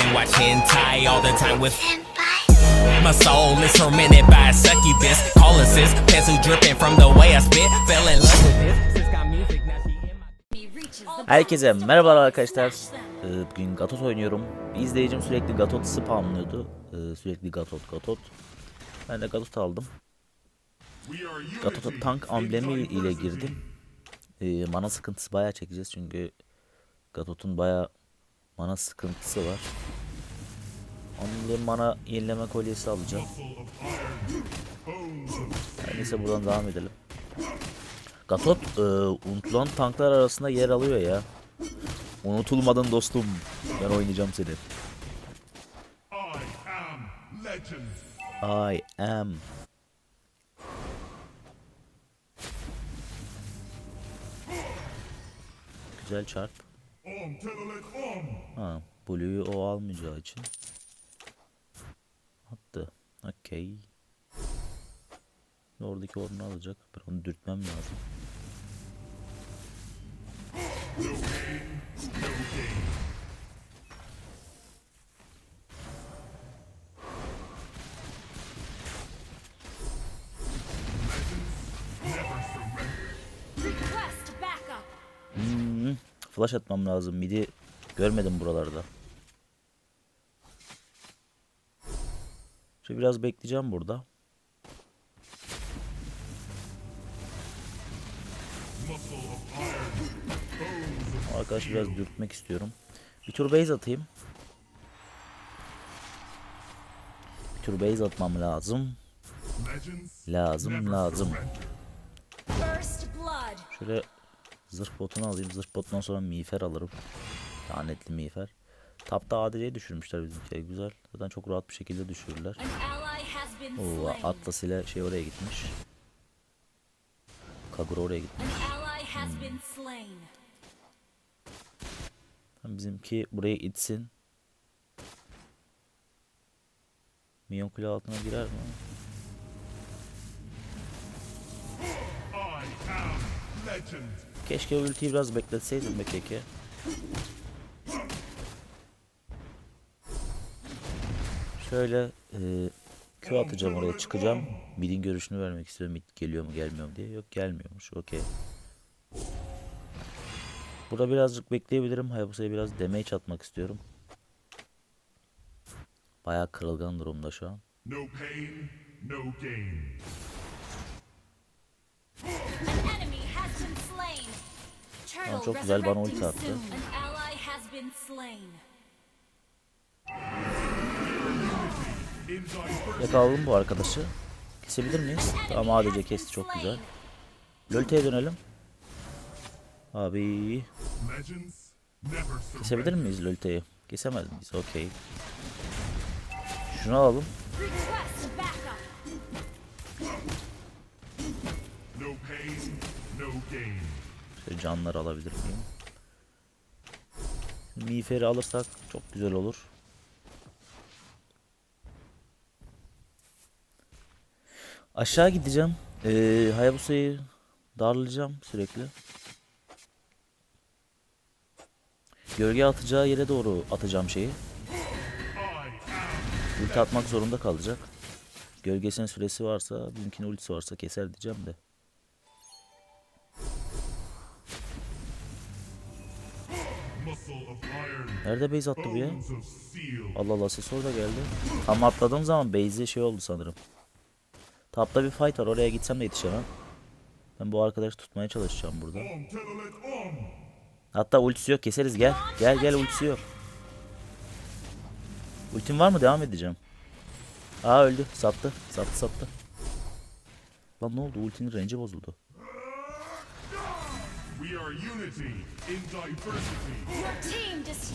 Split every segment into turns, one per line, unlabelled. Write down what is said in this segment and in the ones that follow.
and watch hentai all the time with my soul is tormented by a succubus. Call assist, pencil dripping from the way I spit. Fell in love with this. Sis
Herkese merhabalar arkadaşlar. Ee, Bugün Gatot oynuyorum. Bir izleyicim sürekli Gatot spamlıyordu. Ee, Sürekli Gatot Gatot. Ben de Gatot aldım. Gatot'a tank amblemi ile girdim. Ee, mana sıkıntısı bayağı çekeceğiz çünkü Gatot'un bayağı mana sıkıntısı var. Onun mana yenileme kolyesi alacağım. Her Neyse buradan devam edelim. Gatot e, unutulan tanklar arasında yer alıyor ya. Unutulmadın dostum. Ben oynayacağım seni.
I am.
Güzel çarp. Ha, Blue'yu o almayacağı için. Okey. Oradaki orunu alacak. Ben onu dürtmem lazım. Hmm, flash atmam lazım. Midi görmedim buralarda. Şimdi biraz bekleyeceğim burada. Arkadaş biraz dürtmek istiyorum. Bir tur base atayım. Bir tur base atmam lazım. Lazım lazım. Şöyle zırh botunu alayım. Zırh botundan sonra miğfer alırım. Lanetli miğfer. Tapta ADC'yi düşürmüşler bizimkiler. Güzel. Zaten çok rahat bir şekilde düşürürler. Oo. Atlas ile şey oraya gitmiş. Kagura oraya gitmiş. Tamam, Bizimki buraya itsin. Minyon kule altına girer mi? Keşke ultiyi biraz bekletseydim be keke. Şöyle e, Q atacağım oraya çıkacağım. Mid'in görüşünü vermek istiyorum. Mid geliyor mu gelmiyor mu diye. Yok gelmiyormuş. Okey. Burada birazcık bekleyebilirim. Hayabusa'ya biraz damage atmak istiyorum. Bayağı kırılgan durumda şu an.
No pain, no gain.
Turtle
çok güzel bana ulti attı. Yakaladım bu arkadaşı. Kesebilir miyiz? Tamam ADC kesti çok güzel. Lolite'ye dönelim. Abi kesebilir miyiz Lolite'yi? Kesemez miyiz? Okey. Şunu alalım. Şöyle canları alabilir miyim? Miğferi alırsak çok güzel olur. Aşağı gideceğim. Ee, Hayabusa'yı darlayacağım sürekli. Gölge atacağı yere doğru atacağım şeyi. Ulti atmak zorunda kalacak. Gölgesinin süresi varsa, bizimkinin ultisi varsa keser diyeceğim de. Nerede base attı bu ya? Allah Allah ses orada geldi. Tam atladığım zaman base'e şey oldu sanırım. Tapta bir fight var oraya gitsem de yetişemem. Ben bu arkadaşı tutmaya çalışacağım burada. Hatta ultisi yok keseriz gel. Gel gel ultisi yok. Ultim var mı devam edeceğim. Aa öldü sattı sattı sattı. Lan ne oldu ultinin range'i bozuldu.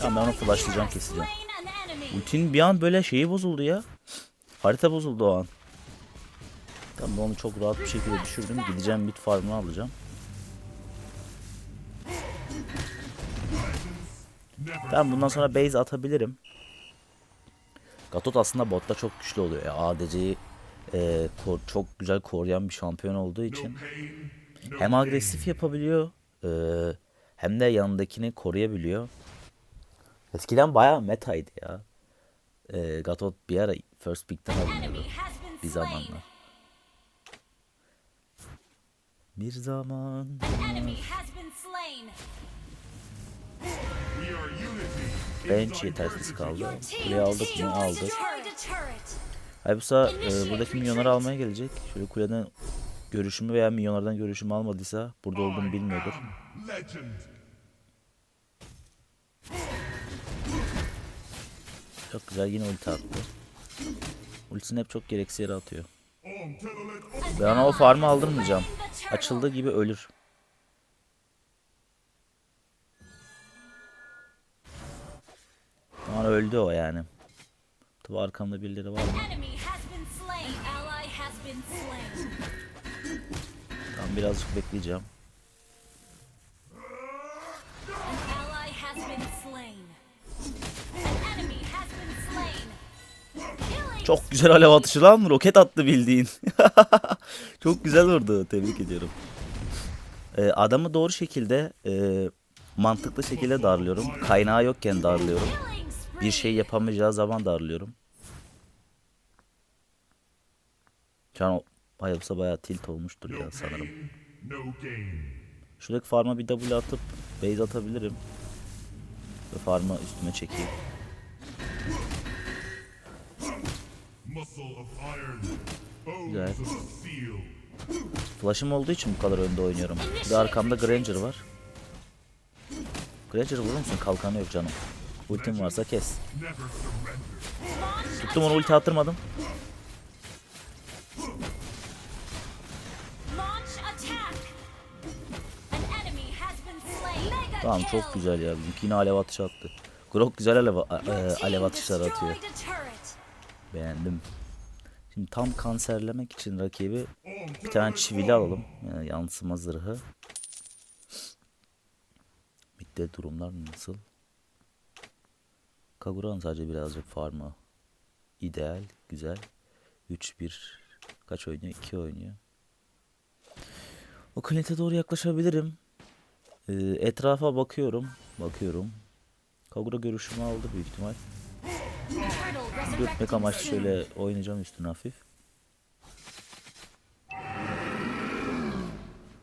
Tamam, ben onu flashlayacağım, keseceğim. Ultinin bir an böyle şeyi bozuldu ya. Harita bozuldu o an. Ben onu çok rahat bir şekilde düşürdüm. Gideceğim mid farmını alacağım. Ben bundan sonra base atabilirim. Gatot aslında botta çok güçlü oluyor ya. ADC'yi e, kor- çok güzel koruyan bir şampiyon olduğu için. Hem agresif yapabiliyor e, hem de yanındakini koruyabiliyor. Eskiden bayağı metaydı ya. Ee, Gatot bir ara first pick'ten alınıyordu. Bir zamanlar. Bir zaman.
An enemy has been slain.
We are unity in
Bench yetersiz kaldı. Kuleyi aldık mı? Aldık. Hayabusa e, buradaki milyonları almaya gelecek. Şöyle kuleden görüşümü veya milyonlardan görüşümü almadıysa burada olduğumu bilmiyordur. Çok güzel yine ulti attı. Ultisini hep çok gereksiz yere atıyor. Ben o farmı aldırmayacağım. Açıldığı gibi ölür. Ama öldü o yani. Tabi arkamda birileri var mı? Tamam birazcık bekleyeceğim. Çok güzel alev atışı lan. Roket attı bildiğin. Çok güzel vurdu. Tebrik ediyorum. Ee, adamı doğru şekilde e, mantıklı şekilde darlıyorum. Kaynağı yokken darlıyorum. Bir şey yapamayacağı zaman darlıyorum. Şu an Hayabusa bayağı tilt olmuştur ya sanırım. Şuradaki farma bir W atıp base atabilirim. Ve farma üstüme çekeyim. Güzel. Flash'ım olduğu için bu kadar önde oynuyorum. Bir de arkamda Granger var. Granger vurur musun? Kalkanı yok canım. Ultim varsa kes. Tuttum onu ulti attırmadım. Tamam çok güzel ya. Bizimki yine alev atışı attı. Grok güzel alev, e, alev atışları atıyor. Beğendim. Şimdi tam kanserlemek için rakibi bir tane çivili alalım. Yani yansıma zırhı. Midde durumlar nasıl? Kagura'nın sadece birazcık farmı. İdeal, güzel. 3-1 kaç oynuyor? 2 oynuyor. O Clint'e doğru yaklaşabilirim. Ee, etrafa bakıyorum. Bakıyorum. Kagura görüşümü aldı büyük ihtimal. Dürtmek amaçlı şöyle oynayacağım üstüne hafif.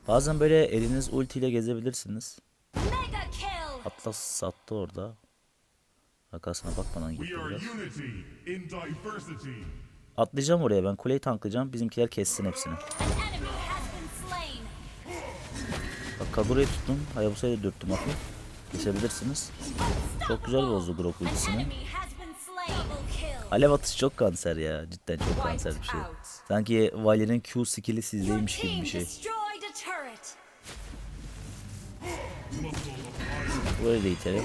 Bazen böyle eliniz ultiyle gezebilirsiniz. Atlas sattı orada. Arkasına bakmadan gitti biraz. Atlayacağım oraya ben kuleyi tanklayacağım. Bizimkiler kessin hepsini. Bak Kagura'yı tuttum. Hayabusa'yı da dürttüm hafif. Kesebilirsiniz. Çok güzel bozdu Grok ultisini. Alev atışı çok kanser ya. Cidden çok kanser bir şey. Sanki Vali'nin Q skill'i sizdeymiş gibi bir şey.
destroyed a turret.
Muscle of iron.
Böyle de itelim.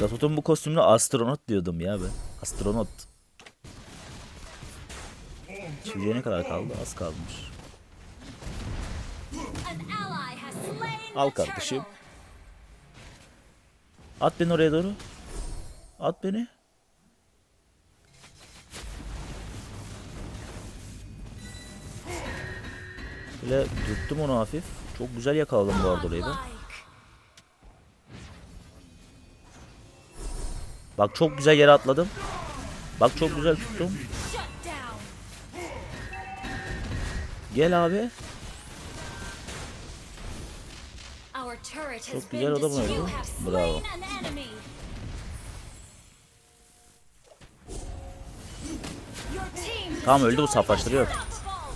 Gatot'un bu kostümüne astronot diyordum ya ben. Astronot. Çiviye ne kadar kaldı? Az kalmış. Al kardeşim. At beni oraya doğru. At beni. Böyle dürttüm onu hafif. Çok güzel yakaladım bu arada orayı ben. Bak çok güzel yere atladım. Bak çok güzel tuttum. Gel abi. Çok güzel adam
have
Bravo. Tamam, öldü bu, saflaştırıyor.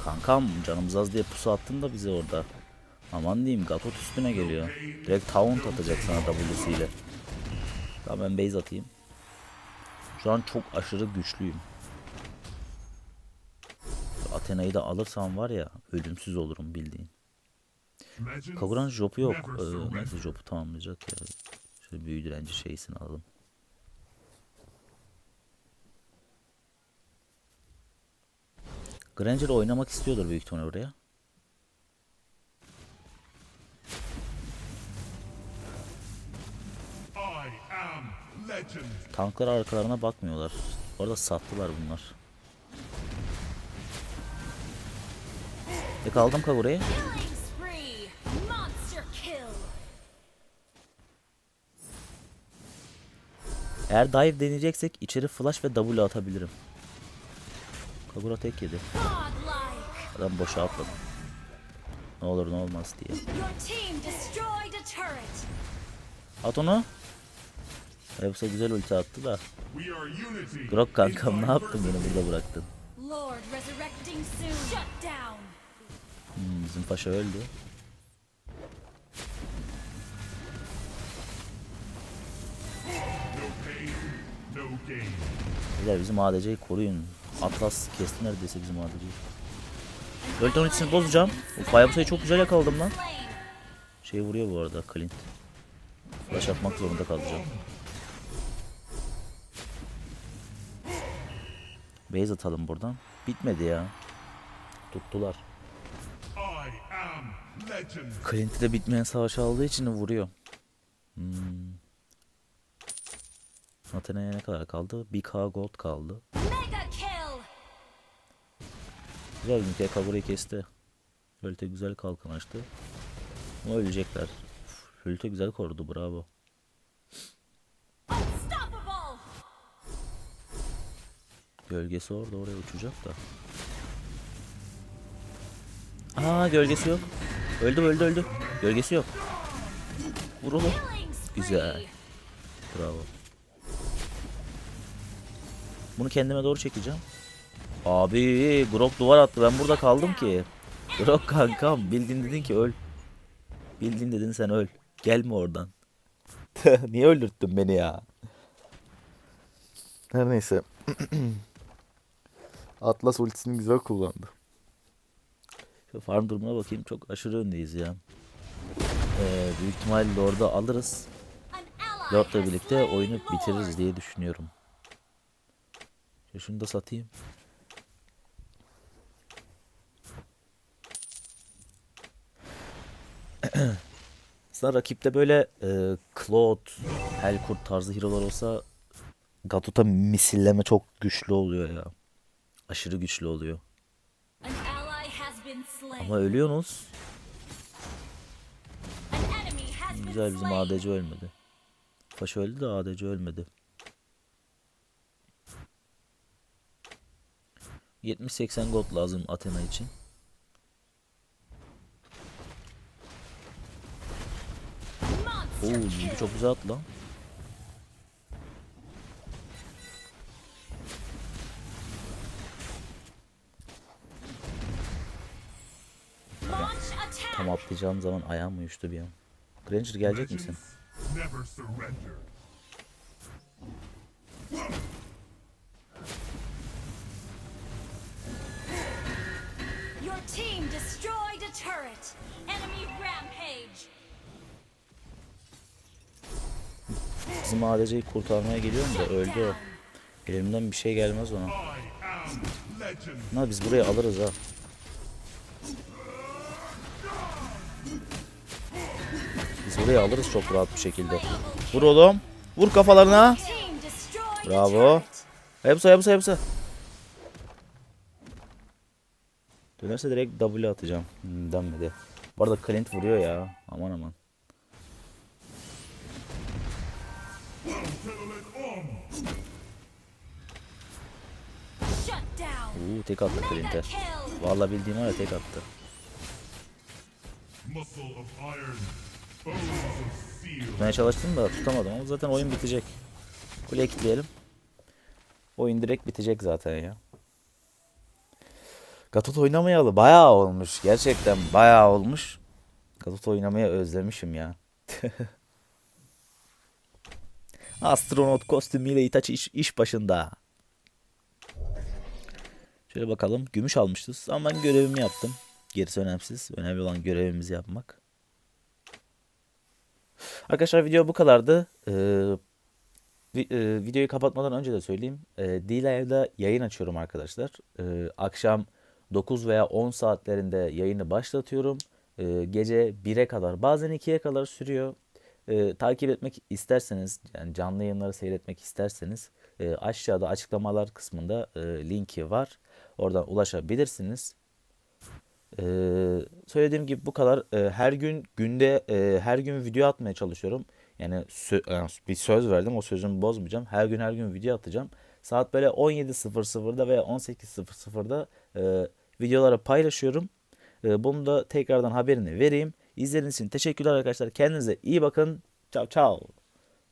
Kankam canımız az diye pusu attın da bize orada. Aman diyeyim Gatot üstüne geliyor. Direkt taunt atacak sana W'siyle. Tamam ben base atayım. Şu an çok aşırı güçlüyüm. Athena'yı da alırsam var ya ölümsüz olurum bildiğin. Kagura'nın jopu yok. Ee, neyse jopu tamamlayacak ya. Şöyle büyü direnci şeysini alalım. Granger oynamak istiyordur büyük ihtimal oraya. Tanklar arkalarına bakmıyorlar. Orada sattılar bunlar.
Spree. Monster kill.
Eğer dive deneyeceksek içeri flash ve W atabilirim. Kagura tek yedi. Adam boşa atladı. Ne olur ne olmaz diye. At onu. Yoksa güzel ulti attı da. Grok kankam ne yaptın beni burada bıraktın. Hmm, bizim paşa öldü. Beyler bizim ADC'yi koruyun. Atlas kesti neredeyse bizim ADC'yi. Öldü ultisini bozacağım. Uf Hayabusa'yı çok güzel yakaladım lan. Şey vuruyor bu arada Clint. Flash atmak zorunda kalacağım. Base atalım buradan. Bitmedi ya. Tuttular. Clint'i de bitmeyen savaş aldığı için vuruyor. Hmm. Athena'ya ne kadar kaldı? 1k gold kaldı. Güzel bizimki Kagura'yı kesti. Hölte güzel kalkan açtı. Ama ölecekler. Uf, Hölte güzel korudu bravo. Gölgesi orada oraya uçacak da. Aa gölgesi yok. Öldü öldü öldü. Gölgesi yok. Vur. Güzel. Bravo. Bunu kendime doğru çekeceğim. Abi Grok duvar attı. Ben burada kaldım ki. Grok kankam bildin dedin ki öl. Bildin dedin sen öl. Gelme oradan. Niye öldürttün beni ya? Her neyse. Atlas ultisini güzel kullandı. Şu farm durumuna bakayım. Çok aşırı öndeyiz ya. Ee, büyük ihtimalle orada alırız. Lord'la birlikte oyunu bitiririz diye düşünüyorum. Şunu da satayım. Aslında rakipte böyle e, Claude, Helkurt tarzı hero'lar olsa Gatot'a misilleme çok güçlü oluyor ya. Aşırı güçlü oluyor. Ama ölüyorsunuz. Güzel bizim. ADC ölmedi. Paşa öldü de ADC ölmedi. 70-80 gold lazım Athena için. Oo,
kill.
çok güzel attı lan. Tam atlayacağım zaman ayağım uyuştu bir an. Granger gelecek misin?
Your team destroyed a turret. Enemy rampage.
Bizim ADC'yi kurtarmaya geliyorum da öldü o. Elimden bir şey gelmez ona. Ama biz burayı alırız ha. Biz burayı alırız çok rahat bir şekilde. Vur oğlum. Vur kafalarına. Bravo. Hepsi hepsi hepsi. Dönerse direkt W atacağım. Hmm, dönmedi. Bu arada Clint vuruyor ya. Aman aman. Uuu tek attı Clint'e. Vallahi bildiğim var ya tek attı. Tutmaya çalıştım da tutamadım ama zaten oyun bitecek. Kuleye kilitleyelim. Oyun direkt bitecek zaten ya. Gatot oynamayalı bayağı olmuş. Gerçekten bayağı olmuş. Gatot oynamaya özlemişim ya. Astronot kostümüyle Itachi iş, iş başında. Şöyle bakalım. Gümüş almışız ama ben görevimi yaptım. Gerisi önemsiz. Önemli olan görevimizi yapmak. Arkadaşlar video bu kadardı. Ee, e, videoyu kapatmadan önce de söyleyeyim. E, D-Live'da yayın açıyorum arkadaşlar. Ee, akşam 9 veya 10 saatlerinde yayını başlatıyorum. Ee, gece 1'e kadar bazen 2'ye kadar sürüyor. Ee, takip etmek isterseniz yani canlı yayınları seyretmek isterseniz e, aşağıda açıklamalar kısmında e, linki var. Oradan ulaşabilirsiniz. Ee, söylediğim gibi bu kadar. Ee, her gün günde e, her gün video atmaya çalışıyorum. Yani sö- yani bir söz verdim o sözümü bozmayacağım. Her gün her gün video atacağım. Saat böyle 17.00'da veya 18.00'da e, videoları paylaşıyorum. E, bunu da tekrardan haberini vereyim. İzlediğiniz için teşekkürler arkadaşlar. Kendinize iyi bakın. Ciao ciao.